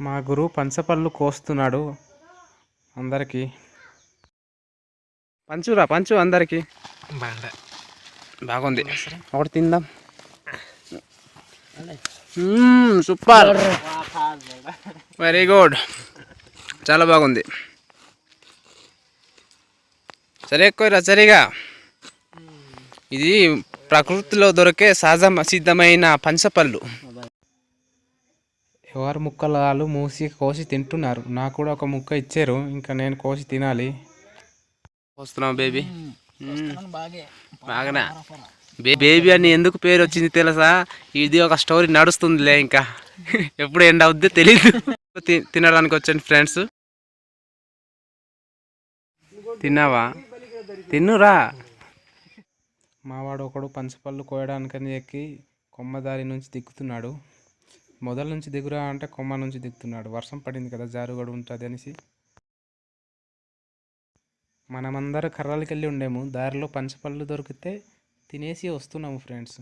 మా గురువు పంచపళ్ళు కోస్తున్నాడు అందరికీ. పంచురా పంచు అందరికీ. బాగా బాగుంది. ఒకటి తిందాం. సూపర్. Very good. చాలా బాగుంది. సరే ఎక్కువ సరిగా. ఇది ప్రకృతిలో దొరికే సహజ సిద్ధమైన పంచపళ్ళు. ఎవరు ముక్కలు వాళ్ళు మూసి కోసి తింటున్నారు. నాకు కూడా ఒక ముక్క ఇచ్చారు. ఇంకా నేను కోసి తినాలి. వస్తున్నాం బేబీ? బాగే. బాగానే? బే- బేబీ అని ఎందుకు పేరు వచ్చింది తెలుసా? ఇది ఒక స్టోరీ నడుస్తుందిలే ఇంకా. ఎప్పుడు ఎండ్ అవుద్దో తెలీదు. తి- తినడానికి వచ్చాను ఫ్రెండ్స్. తిన్నావా? తిన్నురా. మావాడు ఒకడు పంచపళ్ళు కోయడానికని ఎక్కి కొమ్మదారి నుంచి దిక్కుతున్నాడు. మొదల నుంచి దిగురా అంటే కొమ్మ నుంచి దిగుతున్నాడు. వర్షం పడింది కదా జారుగడు ఉంటుంది అనేసి. మనమందరూ కర్రలకి వెళ్ళి ఉండేము. దారిలో పంచపళ్ళు దొరికితే తినేసి వస్తున్నాము ఫ్రెండ్స్.